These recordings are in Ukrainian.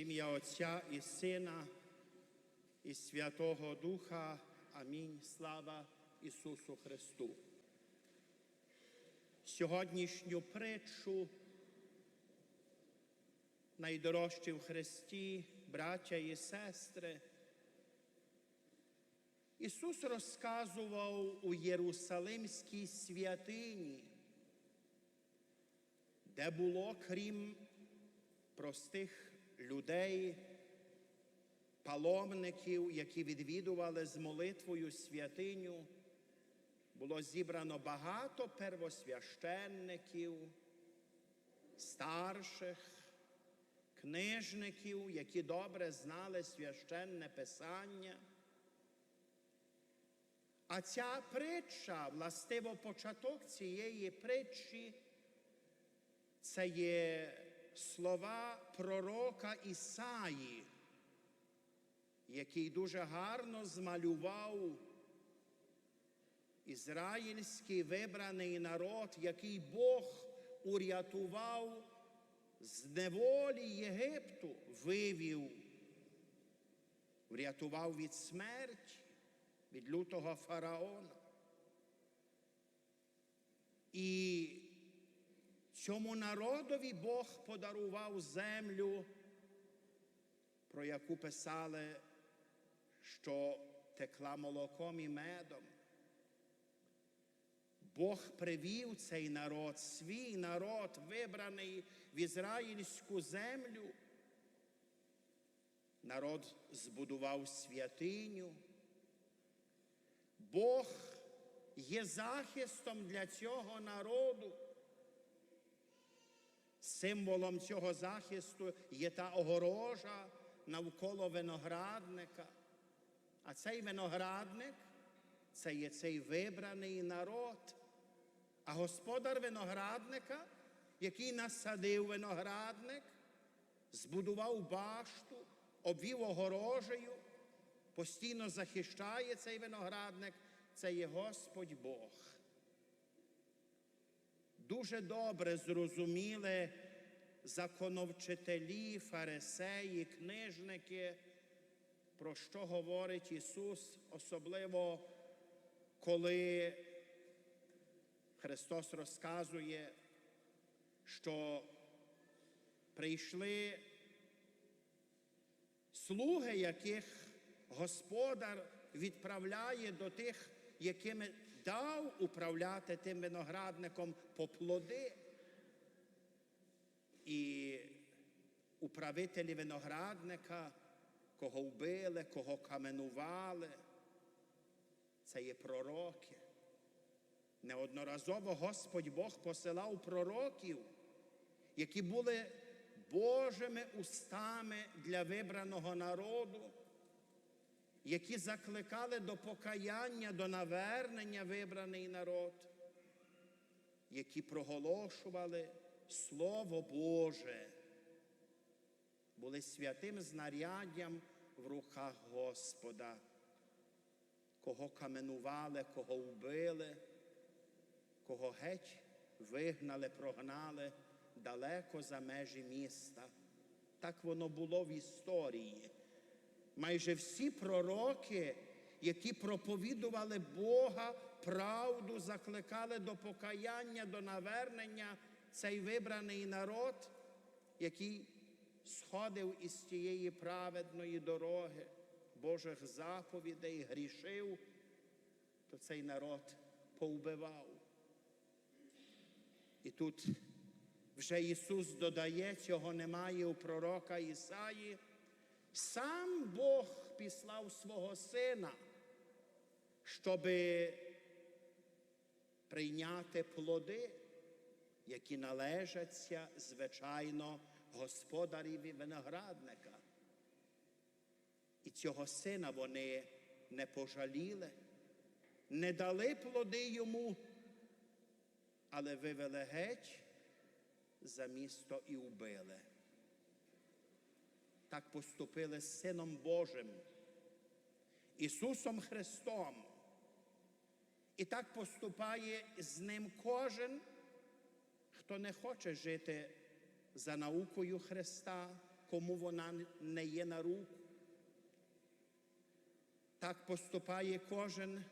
Ім'я Отця і Сина, і Святого Духа. Амінь. Слава Ісусу Христу. Сьогоднішню притчу найдорожчі в Христі, браття і сестри. Ісус розказував у Єрусалимській святині, де було, крім простих людей, паломників, які відвідували з молитвою святиню, було зібрано багато первосвященників, старших, книжників, які добре знали священне писання. А ця притча, властиво початок цієї притчі, це є слова пророка Ісаї, який дуже гарно змалював ізраїльський вибраний народ, який Бог урятував з неволі Єгипту, вивів, врятував від смерті, від лютого фараона. І цьому народові Бог подарував землю, про яку писали, що текла молоком і медом. Бог привів цей народ, свій народ, вибраний в ізраїльську землю. Народ збудував святиню. Бог є захистом для цього народу. Символом цього захисту є та огорожа навколо виноградника. А цей виноградник це є цей вибраний народ. А господар виноградника, який насадив виноградник, збудував башту, обвів огорожею, постійно захищає цей виноградник, це є Господь Бог. Дуже добре зрозуміли законовчителі, фарисеї, книжники, про що говорить Ісус, особливо коли Христос розказує, що прийшли слуги, яких Господар відправляє до тих, якими дав управляти тим виноградником по плоди. І управителі виноградника, кого вбили, кого каменували, це є пророки. Неодноразово Господь Бог посилав пророків, які були Божими устами для вибраного народу, які закликали до покаяння, до навернення вибраний народ, які проголошували Слово Боже, були святим знаряддям в руках Господа, кого каменували, кого вбили, кого геть вигнали, прогнали далеко за межі міста. Так воно було в історії. Майже всі пророки, які проповідували Бога, правду, закликали до покаяння, до навернення цей вибраний народ, який сходив із тієї праведної дороги, Божих заповідей, грішив, то цей народ повбивав. І тут вже Ісус додає, цього немає у пророка Ісаї. Сам Бог післав свого Сина, щоб прийняти плоди, які належаться, звичайно, господареві виноградника. І цього сина вони не пожаліли, не дали плоди йому, але вивели геть за місто і вбили. Так поступили з Сином Божим, Ісусом Христом. І так поступає з ним кожен, хто не хоче жити за наукою Христа, кому вона не є на руку. Так поступає кожен,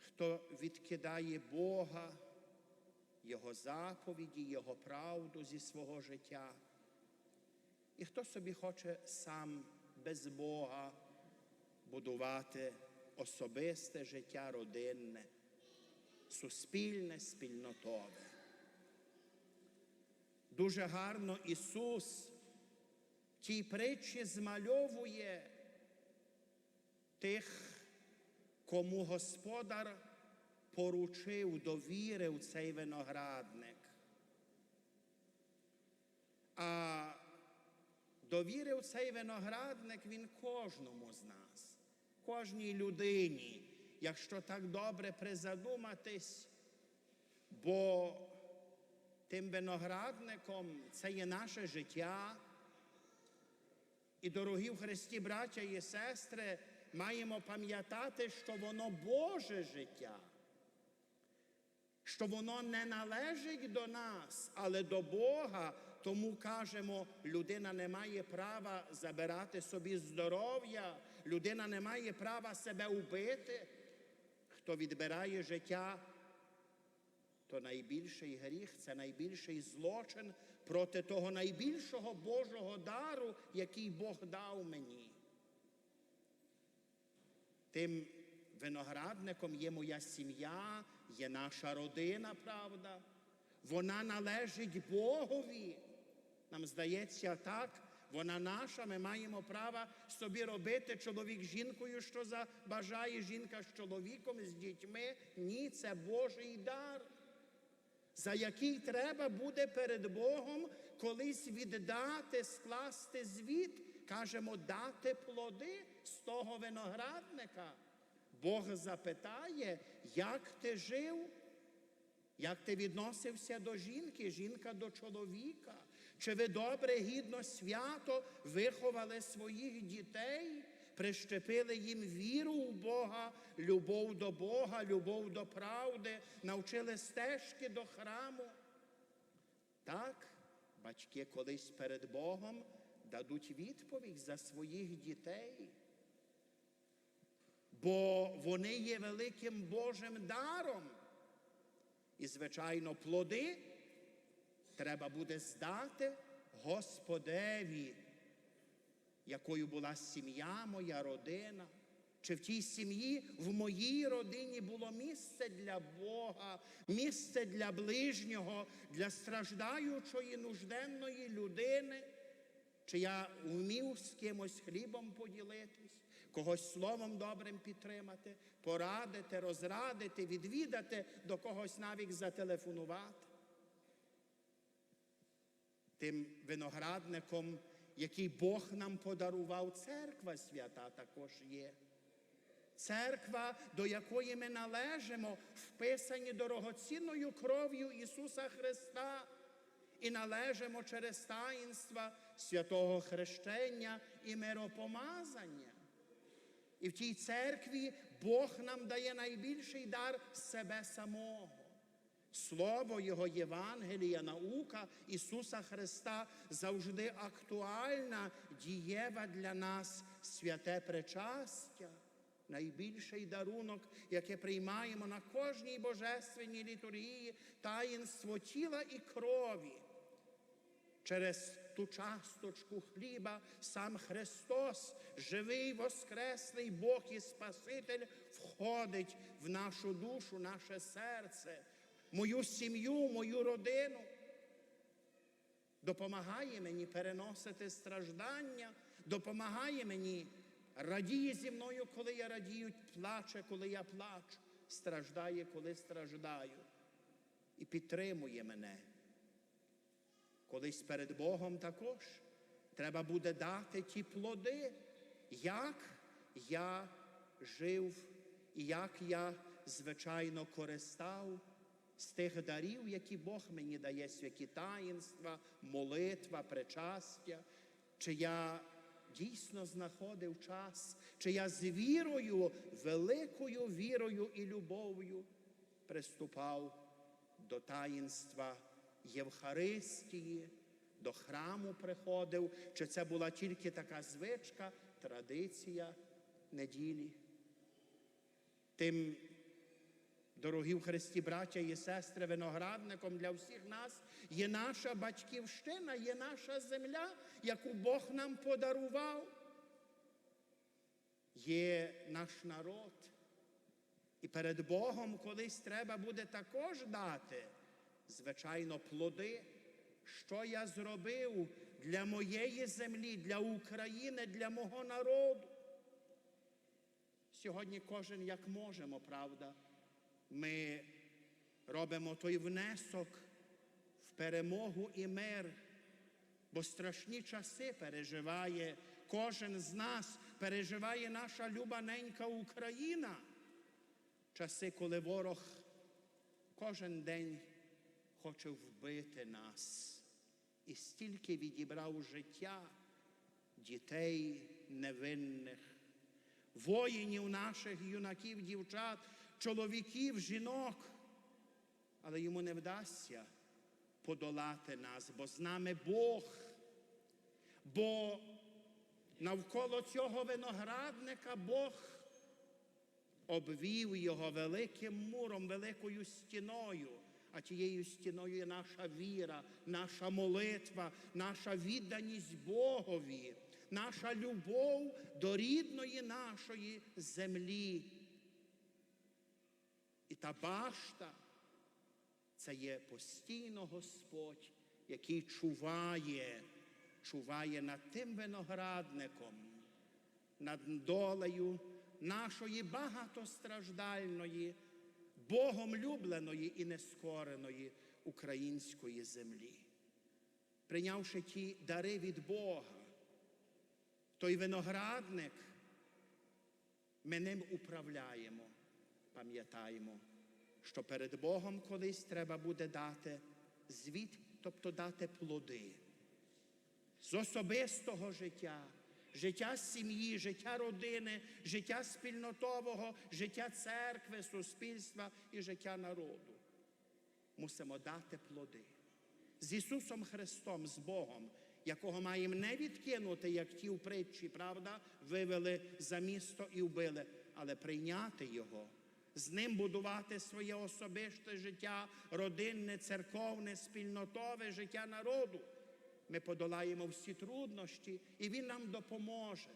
хто відкидає Бога, Його заповіді, Його правду зі свого життя. І хто собі хоче сам без Бога будувати особисте життя родинне, суспільне, спільнотове. Дуже гарно Ісус тій притчі змальовує тих, кому Господар поручив, довірив цей виноградник. А довірив цей виноградник він кожному з нас, кожній людині, якщо так добре призадуматись, бо тим виноградником це є наше життя. І, дорогі в Христі, браття і сестри, маємо пам'ятати, що воно Боже життя, що воно не належить до нас, але до Бога. Тому кажемо, людина не має права забирати собі здоров'я, людина не має права себе убити. Хто відбирає життя, то найбільший гріх це найбільший злочин проти того найбільшого Божого дару, який Бог дав мені. Тим виноградником є моя сім'я, є наша родина, правда. Вона належить Богові. Нам здається так, вона наша, ми маємо право собі робити чоловік з жінкою, що забажає жінка з чоловіком, з дітьми. Ні, це Божий дар, за який треба буде перед Богом колись віддати, скласти звіт, кажемо, дати плоди з того виноградника. Бог запитає, як ти жив, як ти відносився до жінки, жінка до чоловіка. Чи ви добре, гідно, свято виховали своїх дітей, прищепили їм віру в Бога, любов до Бога, любов до правди, навчили стежки до храму? Так, батьки колись перед Богом дадуть відповідь за своїх дітей, бо вони є великим Божим даром. І, звичайно, плоди треба буде здати Господеві, якою була сім'я, моя родина. Чи в тій сім'ї, в моїй родині було місце для Бога, місце для ближнього, для страждаючої, нужденної людини? Чи я вмів з кимось хлібом поділитись, когось словом добрим підтримати, порадити, розрадити, відвідати, до когось навіть зателефонувати? Тим виноградником, який Бог нам подарував, церква свята також є. Церква, до якої ми належимо, вписані дорогоцінною кров'ю Ісуса Христа і належимо через таїнства святого хрещення і миропомазання. І в тій церкві Бог нам дає найбільший дар себе самого. Слово Його Євангелія, наука Ісуса Христа завжди актуальна, дієва для нас святе причастя, найбільший дарунок, яке приймаємо на кожній божественній літургії, таїнство тіла і крові. Через ту часточку хліба сам Христос, живий воскреслий Бог і Спаситель, входить в нашу душу, наше серце мою сім'ю, мою родину. Допомагає мені переносити страждання, допомагає мені, радіє зі мною, коли я радію, плаче, коли я плачу, страждає, коли страждаю, і підтримує мене. Колись перед Богом також. Треба буде дати ті плоди, як я жив і як я, звичайно, користав з тих дарів, які Бог мені дає, святі таїнства, молитва, причастя, чи я дійсно знаходив час, чи я з вірою, великою вірою і любов'ю приступав до таїнства Євхаристії, до храму приходив, чи це була тільки така звичка, традиція неділі. Тим, дорогі в Христі, браття і сестри, виноградником для всіх нас є наша батьківщина, є наша земля, яку Бог нам подарував. Є наш народ. І перед Богом колись треба буде також дати, звичайно, плоди, що я зробив для моєї землі, для України, для мого народу. Сьогодні кожен як можемо, правда. Ми робимо той внесок в перемогу і мир, бо страшні часи переживає кожен з нас, переживає наша люба ненька Україна. Часи, коли ворог кожен день хоче вбити нас і стільки відібрав життя дітей невинних, воїнів наших, юнаків, дівчат, чоловіків, жінок. Але йому не вдасться подолати нас, бо з нами Бог. Бо навколо цього виноградника Бог обвів його великим муром, великою стіною. А тією стіною є наша віра, наша молитва, наша відданість Богові, наша любов до рідної нашої землі. І та башта це є постійно Господь, який чуває, чуває над тим виноградником, над долею нашої багатостраждальної, Богом любленої і нескореної української землі. Прийнявши ті дари від Бога, той виноградник, ми ним управляємо, пам'ятаємо, що перед Богом колись треба буде дати звіт, тобто дати плоди з особистого життя, життя сім'ї, життя родини, життя спільнотового, життя церкви, суспільства і життя народу. Мусимо дати плоди. З Ісусом Христом, з Богом, якого маємо не відкинути, як ті в притчі, правда, вивели за місто і вбили, але прийняти Його, з ним будувати своє особисте життя, родинне, церковне, спільнотове життя народу. Ми подолаємо всі труднощі, і Він нам допоможе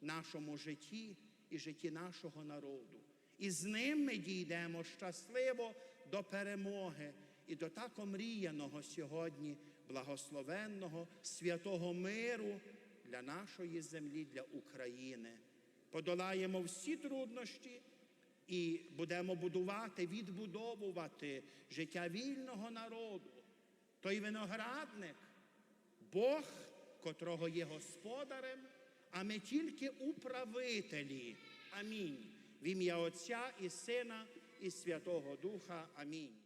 нашому житті і житті нашого народу. І з ним ми дійдемо щасливо до перемоги і до так омріяного сьогодні благословенного святого миру для нашої землі, для України. Подолаємо всі труднощі і будемо будувати, відбудовувати життя вільного народу. Той виноградник. Бог, котрого є господарем, а ми тільки управителі. Амінь. В ім'я Отця і Сина, і Святого Духа. Амінь.